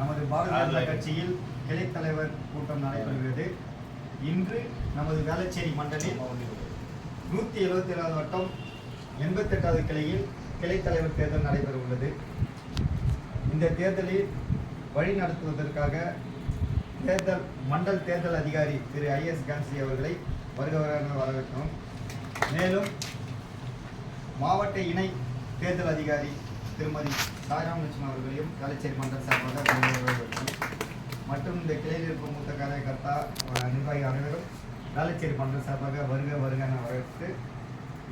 நமது பாரதிய ஜனதா கட்சியில் கிளை தலைவர் கூட்டம் நடைபெறுகிறது. இன்று நமது வேளச்சேரி மண்டலில் நூற்றி எழுபத்தி ஏழாவது வட்டம் எண்பத்தெட்டாவது கிளையில் கிளை தலைவர் தேர்தல் நடைபெற உள்ளது இந்த தேர்தலில் வழி நடத்துவதற்காக தேர்தல் மண்டல் தேர்தல் அதிகாரி திரு ஐஎஸ் கான்சி அவர்களை வருக வருக வரவேற்கிறோம். மேலும் மாவட்ட இணை தேர்தல் அதிகாரி திருமதி சாய்ராம் லட்சுமி அவர்களையும் வேளச்சேரி மண்டல் சார்பாக மற்றும் இந்த கிளையில் இருக்கும் மூத்த காரியகர்த்தா நிர்வாகி அனைவரும் வேளச்சேரி மண்டல் சார்பாக வருக வருக என வரவேற்று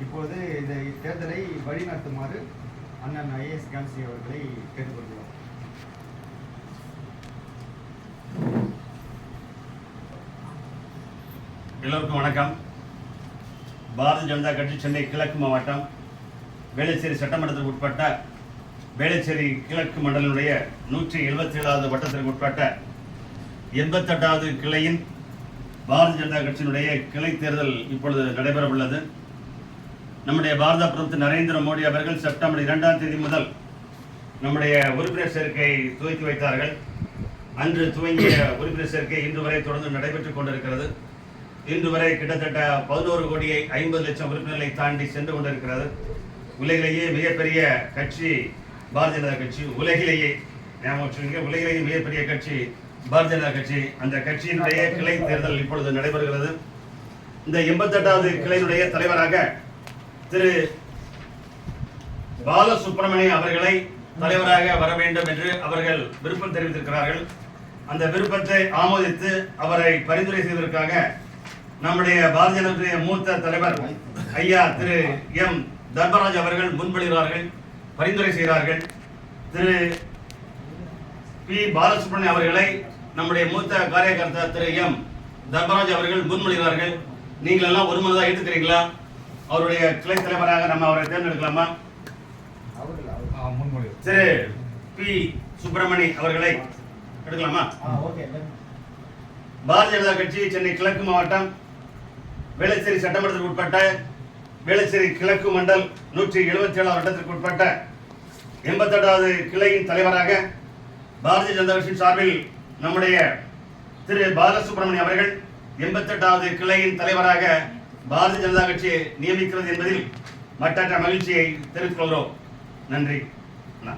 இப்போது இந்த தேர்தலை வழிநடத்துமாறு அண்ணன் ஐஏஎஸ் கான்சி அவர்களை கேட்டுக்கொள்கிறோம். எல்லோருக்கும் வணக்கம். பாரதிய ஜனதா கட்சி சென்னை கிழக்கு மாவட்டம் வேளச்சேரி சட்டமன்றத்திற்கு உட்பட்ட வேளச்சேரி கிழக்கு மண்டலினுடைய நூற்றி எழுபத்தி ஏழாவது வட்டத்திற்கு உட்பட்ட எண்பத்தெட்டாவது கிளையின் பாரதிய ஜனதா கட்சியினுடைய கிளை தேர்தல் இப்பொழுது நடைபெற உள்ளது நம்முடைய பாரத பிரதமர் நரேந்திர மோடி அவர்கள் செப்டம்பர் இரண்டாம் தேதி முதல் நம்முடைய உறுப்பினர் சேர்க்கை துவக்கி வைத்தார்கள். அன்று துவங்கிய உறுப்பினர் சேர்க்கை இன்று வரை தொடர்ந்து நடைபெற்றுக் கொண்டிருக்கிறது. இன்று வரை கிட்டத்தட்ட பதினோரு கோடியை ஐம்பது லட்சம் உறுப்பினர்களை தாண்டி சென்று கொண்டிருக்கிறது. உலகிலேயே மிகப்பெரிய கட்சி பாரதிய ஜனதா கட்சி உலகிலேயே ஞாபகம் வச்சுக்கோங்க உலகிலேயே மிகப்பெரிய கட்சி பாரதிய ஜனதா கட்சி. அந்த கட்சியினுடைய கிளை தேர்தல் இப்பொழுது நடைபெறுகிறது. இந்த எண்பத்தெட்டாவது கிளையினுடைய தலைவராக திரு பாலசுப்ரமணியம் அவர்களை தலைவராக வர வேண்டும் என்று அவர்கள் விருப்பம் தெரிவித்திருக்கிறார்கள். அந்த விருப்பத்தை ஆமோதித்து அவரை பரிந்துரை செய்வதற்காக நம்முடைய பாரதிய ஜனதா மூத்த தலைவர் ஐயா திரு எம் தர்மராஜ் அவர்கள் முன்வழிகிறார்கள் பரிந்துரை செய்கிறார்கள் திரு பி. பாலசுப்ரமணியம் அவர்களை நம்முடைய மூத்த காரியகர்த்தா திரு எம். தர்மராஜ் அவர்கள் முன்மொழிகிறார்கள். நீங்கள் எல்லாம் ஒரு மனதாக ஏற்றுக்கிறீங்களா அவருடைய கிளை தலைவராக நம்ம அவரை தேர்ந்தெடுக்கலாமா? திரு பி. சுப்பிரமணி அவர்களை எடுக்கலாமா? பாரதிய ஜனதா கட்சி சென்னை கிழக்கு மாவட்டம் வேளச்சேரி சட்டமன்றத்திற்கு உட்பட்ட வேளச்சேரி கிழக்கு மண்டல் நூற்றி எழுபத்தி ஏழாம் வட்டத்திற்கு உட்பட்ட எண்பத்தெட்டாவது கிளையின் தலைவராக பாரதிய ஜனதா கட்சியின் சார்பில் நம்முடைய திரு பாலசுப்ரமணியம் அவர்கள் எண்பத்தெட்டாவது கிளையின் தலைவராக பாரதிய ஜனதா கட்சியை நியமிக்கிறது என்பதில் மட்டற்ற மகிழ்ச்சியை தெரிவித்துக் கொள்கிறோம். நன்றி. அண்ணா.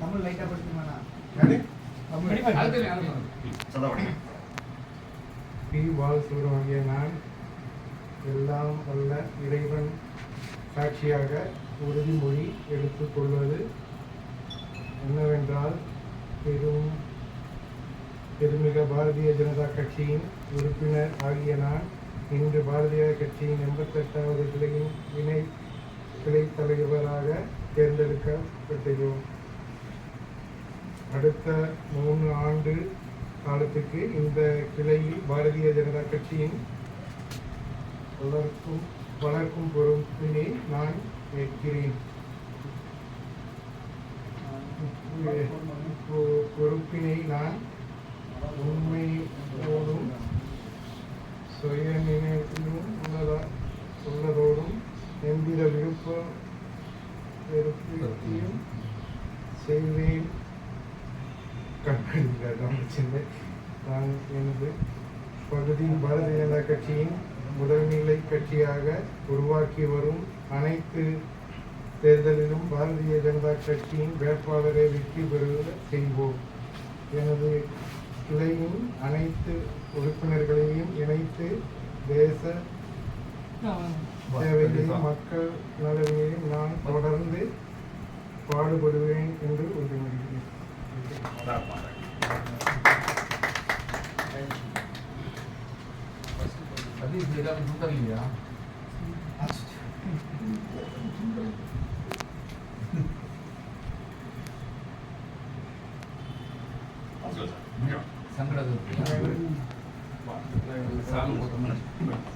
தமிழ் லைட்டாக படிக்குமாண்ணா சதவடி பி பாலசுப்ரமணிய நான் எல்லாம் வல்ல இறைவன் சாட்சியாக உறுதிமொழி எடுத்துக்கொள்வது என்னவென்றால் பெரும் பெருமிக பாரதிய ஜனதா கட்சியின் உறுப்பினர் ஆகிய நான் இன்று பாரதிய கட்சியின் எண்பத்தெட்டாவது கிளையின் இணை கிளை தலைவராக தேர்ந்தெடுக்கப்பட்டோம் அடுத்த மூணு ஆண்டு காலத்துக்கு இந்த கிளையில் பாரதிய ஜனதா கட்சியின் வளர்க்கும் வளர்க்கும் பொறுப்பினை நான் ஏற்கிறேன் பொறுப்பினை நான் உண்மையோடும் சுய நினைவிலும் உள்ளதா உள்ளதோடும் எவ்வித விருப்ப விருப்பத்தையும் செய்வேன். கண்காணிக்கிறார் சின்ன நான் எனது பகுதியின் பாரதிய ஜனதா கட்சியின் முதல்நிலை கட்சியாக உருவாக்கி வரும் அனைத்து தேர்தலிலும் பாரதிய ஜனதா கட்சியின் வேட்பாளரை வெற்றி பெறுவ செய்வோம். எனது கிளையின் அனைத்து உறுப்பினர்களையும் இணைத்து தேச தேவைகளையும் மக்கள் நலனையும் நான் 여기 대답은 정답입니다. 아 진짜. 상그라도 상그라도 네.